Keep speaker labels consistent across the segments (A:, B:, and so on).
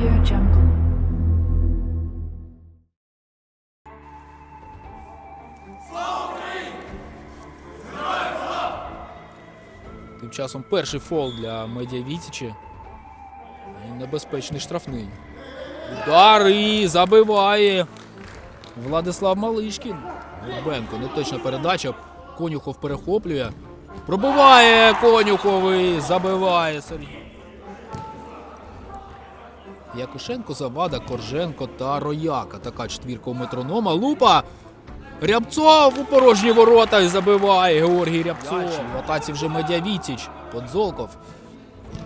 A: Audio Jungle. Тим часом перший фол для Медіа Вітічі. Небезпечний штрафний. Удар і забиває Владислав Малишкін. Бенко неточна передача. Конюхов перехоплює. Пробиває Конюхов і забиває Сергій. Якушенко, Завада, Корженко та Рояка. Така четвірка у метронома. Лупа. Рябцов у порожні ворота і забиває Георгій Рябцов. В атаці вже Медіавітіч. Подзолков.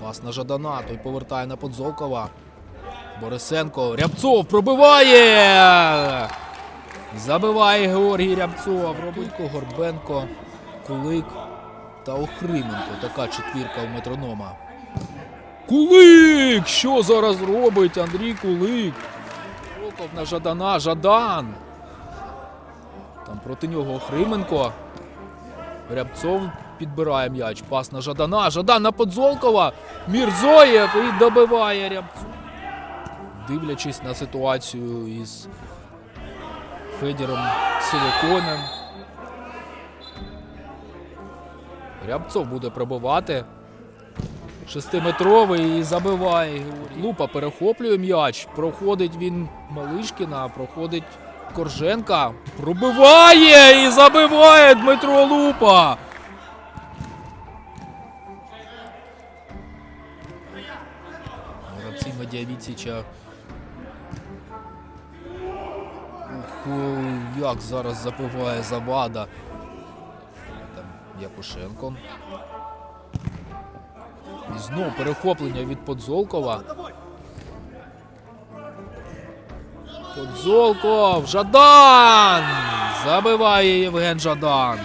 A: Пас на Жадана. Той повертає на Подзолкова. Борисенко. Рябцов пробиває. Забиває Георгій Рябцов. Робилько, Горбенко, Кулик та Охрименко. Така четвірка у метронома. Кулик! Що зараз робить Андрій Кулик? Волков на Жадана. Жадан. Там проти нього Охрименко. Рябцов підбирає м'яч. Пас на Жадана. Жадан на Подзолкова. Мірзоєв і добиває Рябцов. Дивлячись на ситуацію із Федіром Силиконем. Рябцов буде пробивати. Шестиметровий і забиває. Лупа перехоплює м'яч. Проходить він Малишкіна, проходить Корженка. Пробиває і забиває Дмитро Лупа. Гравці Медіавіціча. Як зараз забиває Завада. Там Якушенко. І знов перехоплення від Подзолкова. Подзолков! Жадан! Забиває Євген Жадан.